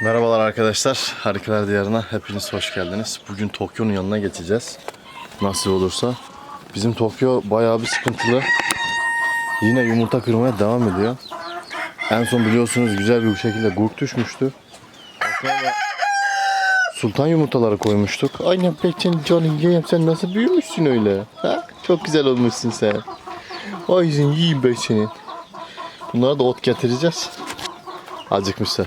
Merhabalar arkadaşlar. Harikalar Diyarı'na hepiniz hoş geldiniz. Bugün Tokyo'nun yanına geçeceğiz. Nasıl olursa. Bizim Tokyo bayağı bir sıkıntılı. Yine yumurta kırmaya devam ediyor. En son biliyorsunuz güzel bir şekilde gurk düşmüştü. Sultan yumurtaları koymuştuk. Aynen Bekçen canım yiyeyim sen nasıl büyümüşsün öyle. Ha? Çok güzel olmuşsun sen. Ay sen yiyeyim ben seni. Bunlara da ot getireceğiz. Acıkmışlar.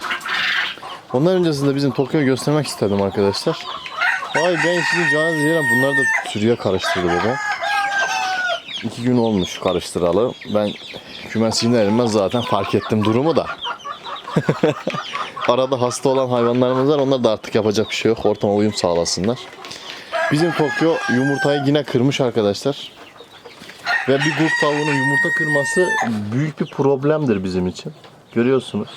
Ondan öncesinde bizim Tokyo'yu göstermek istedim arkadaşlar. Ay ben şimdi canı diyelim bunlar da sürüye karıştırdı baba. İki gün olmuş karıştıralı. Ben kümesinde erimez zaten fark ettim durumu da. Arada hasta olan hayvanlarımız var. Onlar da artık yapacak bir şey yok. Ortama uyum sağlasınlar. Bizim Tokyo yumurtayı yine kırmış arkadaşlar. Ve bir gurk tavuğunun yumurta kırması büyük bir problemdir bizim için. Görüyorsunuz.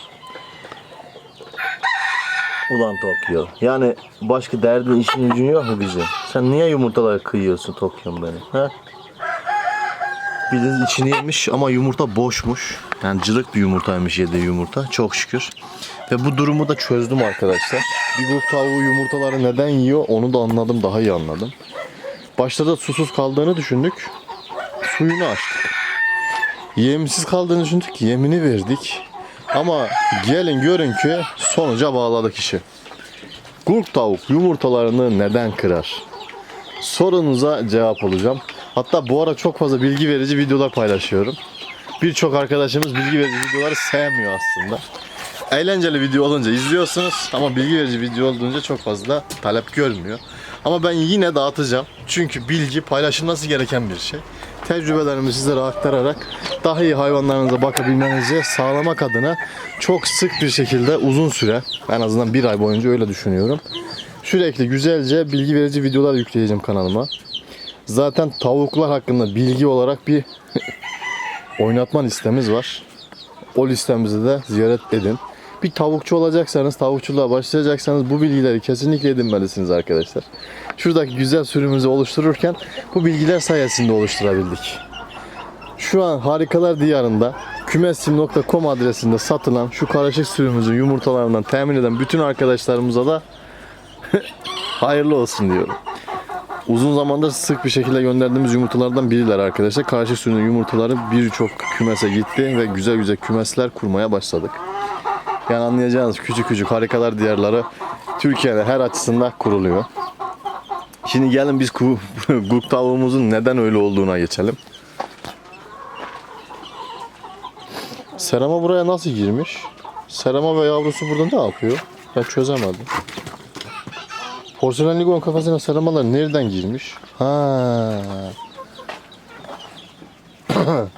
Ulan Tokyo. Yani başka derdin işin gücün yok mu bizim? Sen niye yumurtaları kıyıyorsun Tokyo'm benim? Ha? Bildiğiniz içini yemiş ama yumurta boşmuş. Yani cılık bir yumurtaymış yediği yumurta. Çok şükür. Ve bu durumu da çözdüm arkadaşlar. Bir gurk tavuğu yumurtaları neden yiyor onu da anladım. Daha iyi anladım. Başta da susuz kaldığını düşündük. Suyunu açtık. Yemsiz kaldığını düşündük. Yemini verdik. Ama gelin görün ki sonuca bağladık işi. Gurk tavuk yumurtalarını neden kırar? Sorunuza cevap olacağım. Hatta bu ara çok fazla bilgi verici videolar paylaşıyorum. Birçok arkadaşımız bilgi verici videoları sevmiyor aslında. Eğlenceli video olunca izliyorsunuz ama bilgi verici video olduğunca çok fazla talep görmüyor. Ama ben yine dağıtacağım. Çünkü bilgi paylaşılması gereken bir şey. Tecrübelerimi sizlere aktararak daha iyi hayvanlarınıza bakabilmenizi sağlamak adına çok sık bir şekilde uzun süre en azından bir ay boyunca öyle düşünüyorum. Sürekli güzelce bilgi verici videolar yükleyeceğim kanalıma. Zaten tavuklar hakkında bilgi olarak bir oynatma listemiz var. O listemizi de ziyaret edin. Bir tavukçu olacaksanız, tavukçuluğa başlayacaksanız bu bilgileri kesinlikle edinmelisiniz arkadaşlar. Şuradaki güzel sürümümüzü oluştururken bu bilgiler sayesinde oluşturabildik. Şu an Harikalar Diyarı'nda kümesim.com adresinde satılan şu karışık sürümümüzün yumurtalarından temin eden bütün arkadaşlarımıza da hayırlı olsun diyorum. Uzun zamandır sık bir şekilde gönderdiğimiz yumurtalardan biriler arkadaşlar. Karışık sürünün yumurtaları birçok kümese gitti ve güzel güzel kümesler kurmaya başladık. Yani anlayacağınız küçük küçük harikalar diyarları Türkiye'de her açısından kuruluyor. Şimdi gelin biz gurk tavuğumuzun neden öyle olduğuna geçelim. Serama buraya nasıl girmiş? Serama ve yavrusu burada ne yapıyor? Ben çözemedim. Porselen ligon kafasına seramalar nereden girmiş? Ha.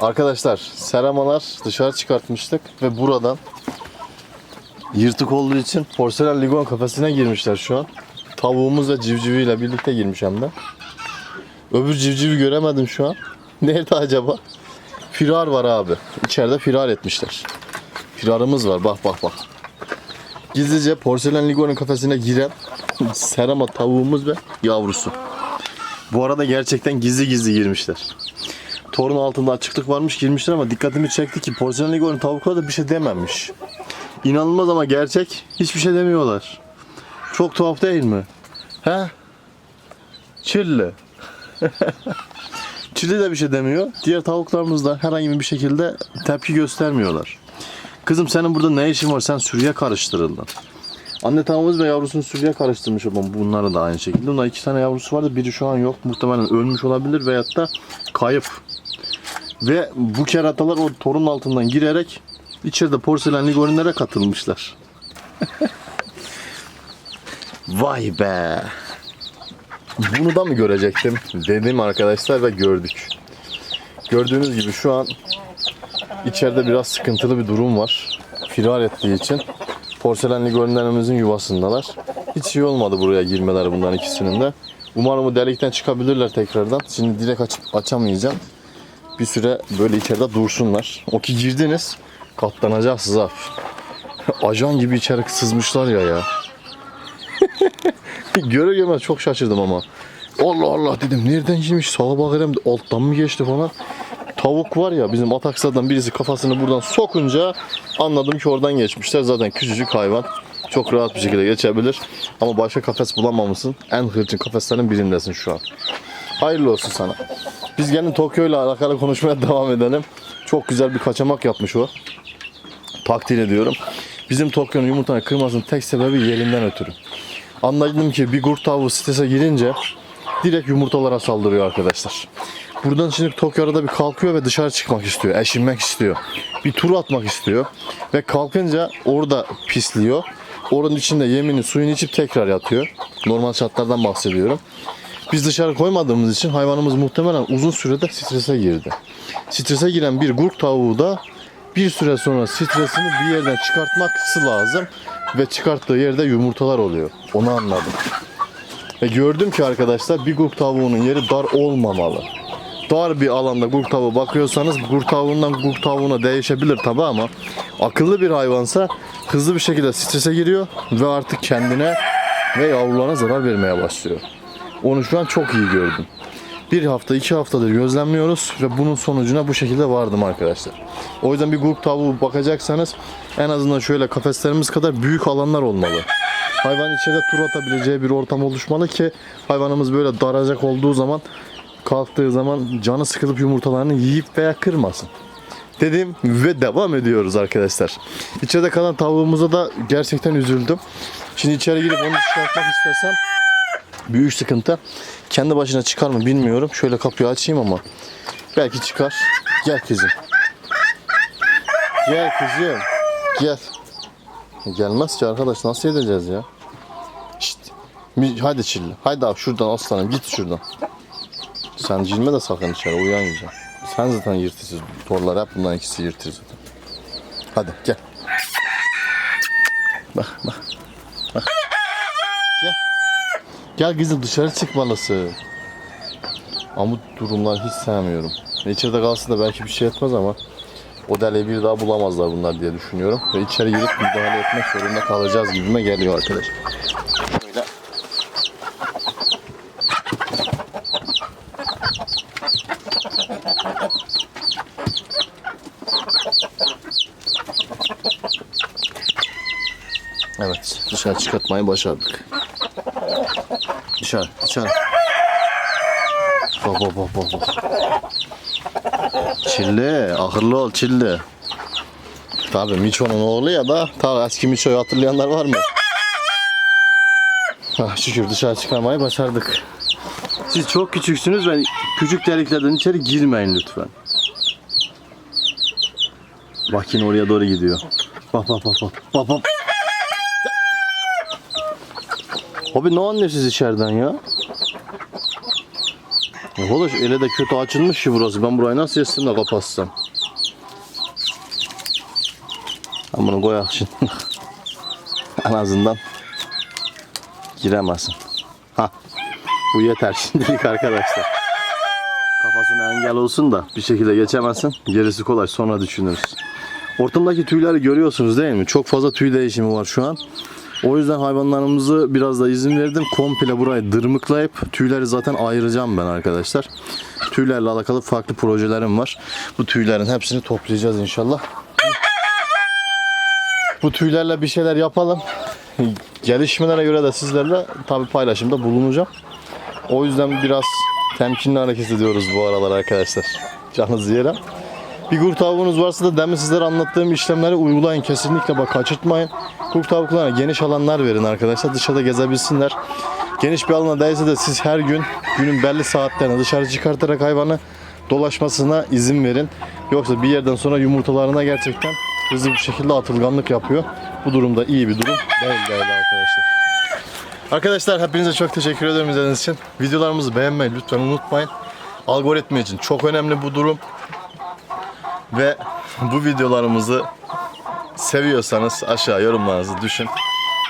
Arkadaşlar seramalar dışarı çıkartmıştık ve buradan yırtık olduğu için porselen ligon kafesine girmişler şu an. Tavuğumuz ve civciviyle birlikte girmiş hem de. Öbür civcivi göremedim şu an. Nerede acaba? Firar var abi. İçeride firar etmişler. Firarımız var. Bak bak bak. Gizlice porselen ligonun kafesine giren serama tavuğumuz ve yavrusu. Bu arada gerçekten gizli gizli girmişler. Torun altında açıklık varmış girmişler ama dikkatimi çekti ki porselen ligonun tavukları da bir şey dememiş. İnanılmaz ama gerçek. Hiçbir şey demiyorlar. Çok tuhaf değil mi? He? Çilli. Çilli de bir şey demiyor. Diğer tavuklarımız da herhangi bir şekilde tepki göstermiyorlar. Kızım senin burada ne işin var? Sen sürüye karıştırıldın. Anne tavuğumuz ve yavrusunu sürüye karıştırmış ama bunları da aynı şekilde. Bunlar iki tane yavrusu vardı. Biri şu an yok. Muhtemelen ölmüş olabilir veyahut da kayıp. Ve bu keratalar o torun altından girerek içeride porselen ligorinlere katılmışlar. Vay be. Bunu da mı görecektim dedim arkadaşlar ve gördük. Gördüğünüz gibi şu an içeride biraz sıkıntılı bir durum var. Firar ettiği için porselen ligorinlerimizin yuvasındalar. Hiç iyi olmadı buraya girmeler bunların ikisinin de. Umarım bu delikten çıkabilirler tekrardan. Şimdi direkt açıp açamayacağım. Bir süre böyle içeride dursunlar. O ki girdiniz katlanacaksınız abi. Ajan gibi içeri sızmışlar ya ya. Göre görmez çok şaşırdım ama. Allah Allah dedim nereden girmiş sağa bakıyorum alttan mı geçti falan. tavuk var ya bizim ataksadan birisi kafasını buradan sokunca anladım ki oradan geçmişler. Zaten küçücük hayvan. Çok rahat bir şekilde geçebilir. Ama başka kafes bulamamışsın. En hırçın kafeslerin birindesin şu an. Hayırlı olsun sana. Biz gene Tokyo ile alakalı konuşmaya devam edelim. Çok güzel bir kaçamak yapmış o. Takdir ediyorum. Bizim Tokyo'nun yumurtanı kırmasının tek sebebi yerinden ötürü. Anladım ki bir kurt tavuğu strese girince direkt yumurtalara saldırıyor arkadaşlar. Buradan şimdi Tokyo arada bir kalkıyor ve dışarı çıkmak istiyor. Eşinmek istiyor. Bir tur atmak istiyor. Ve kalkınca orada pisliyor. Oranın içinde yemini suyunu içip tekrar yatıyor. Normal şartlardan bahsediyorum. Biz dışarı koymadığımız için hayvanımız muhtemelen uzun sürede strese girdi. Strese giren bir gurk tavuğu da bir süre sonra stresini bir yerden çıkartması lazım ve çıkarttığı yerde yumurtalar oluyor. Onu anladım. Ve gördüm ki arkadaşlar bir gurk tavuğunun yeri dar olmamalı. Dar bir alanda gurk tavuğu bakıyorsanız gurk tavuğundan gurk tavuğuna değişebilir tabi ama akıllı bir hayvansa hızlı bir şekilde strese giriyor ve artık kendine ve yavrularına zarar vermeye başlıyor. Onu şu an çok iyi gördüm. Bir hafta iki haftadır gözlemliyoruz ve bunun sonucuna bu şekilde vardım arkadaşlar. O yüzden bir grup tavuğu bakacaksanız en azından şöyle kafeslerimiz kadar büyük alanlar olmalı. Hayvan içeride tur atabileceği bir ortam oluşmalı ki hayvanımız böyle daracak olduğu zaman kalktığı zaman canı sıkılıp yumurtalarını yiyip veya kırmasın. Dedim ve devam ediyoruz arkadaşlar. İçeride kalan tavuğumuza da gerçekten üzüldüm. Şimdi içeri girip onu çıkartmak istesem büyük sıkıntı. Kendi başına çıkar mı bilmiyorum. Şöyle kapıyı açayım ama belki çıkar. Gel kızım. Gel kızım. Gel. Gelmez ki arkadaş nasıl edeceğiz ya? Şşt. Hadi çilli. Haydi abi şuradan aslanım git şuradan. Sen cilme de sakın içeri uyanmayacaksın. Sen zaten yırtıcısın. Torlar hep bundan ikisi yırtır zaten. Hadi gel. Bak bak. Bak. Gel. Gel kızım dışarı çıkmalısın. Ama bu durumları hiç sevmiyorum. İçeride kalsın da belki bir şey etmez ama o deliği bir daha bulamazlar bunlar diye düşünüyorum. Ve içeri girip müdahale etmek zorunda kalacağız gibime geliyor arkadaş. Böyle. Evet, dışarı çıkartmayı başardık. Dışarı, dışarı. Bak bak bak bak. bak. Çilli, akıllı ol Çilli. Tabii Miço'nun oğlu ya da tabii eski Miço'yu hatırlayanlar var mı? Ah, şükür dışarı çıkarmayı başardık. Siz çok küçüksünüz ve küçük deliklerden içeri girmeyin lütfen. Bak oraya doğru gidiyor. Bak bak bak bak. Bak bak. Abi ne anlıyorsunuz içeriden ya? Arkadaş ele de kötü açılmış ki burası. Ben burayı nasıl yesin de kapatsam? Ben bunu koyak şimdi. en azından giremezsin. Ha. Bu yeter şimdilik arkadaşlar. Kafasına engel olsun da bir şekilde geçemezsin. Gerisi kolay sonra düşünürüz. Ortamdaki tüyleri görüyorsunuz değil mi? Çok fazla tüy değişimi var şu an. O yüzden hayvanlarımızı biraz da izin verdim. Komple burayı dırmıklayıp tüyleri zaten ayıracağım ben arkadaşlar. Tüylerle alakalı farklı projelerim var. Bu tüylerin hepsini toplayacağız inşallah. Bu tüylerle bir şeyler yapalım. Gelişmelere göre de sizlerle tabi paylaşımda bulunacağım. O yüzden biraz temkinli hareket ediyoruz bu aralar arkadaşlar. Canınızı yerim. Bir kurt tavuğunuz varsa da demin sizlere anlattığım işlemleri uygulayın. Kesinlikle bak kaçırtmayın. Kurt tavuklarına geniş alanlar verin arkadaşlar. Dışarıda gezebilsinler. Geniş bir alana değilse de siz her gün günün belli saatlerine dışarı çıkartarak hayvanı dolaşmasına izin verin. Yoksa bir yerden sonra yumurtalarına gerçekten hızlı bir şekilde atılganlık yapıyor. Bu durumda iyi bir durum değil değerli arkadaşlar. Arkadaşlar hepinize çok teşekkür ederim izlediğiniz için. Videolarımızı beğenmeyi lütfen unutmayın. Algoritma için çok önemli bu durum. Ve bu videolarımızı seviyorsanız aşağı yorumlarınızı düşün.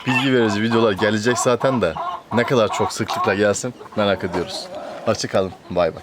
Bilgi verici videolar gelecek zaten de ne kadar çok sıklıkla gelsin merak ediyoruz. Hoşçakalın. Bay bay.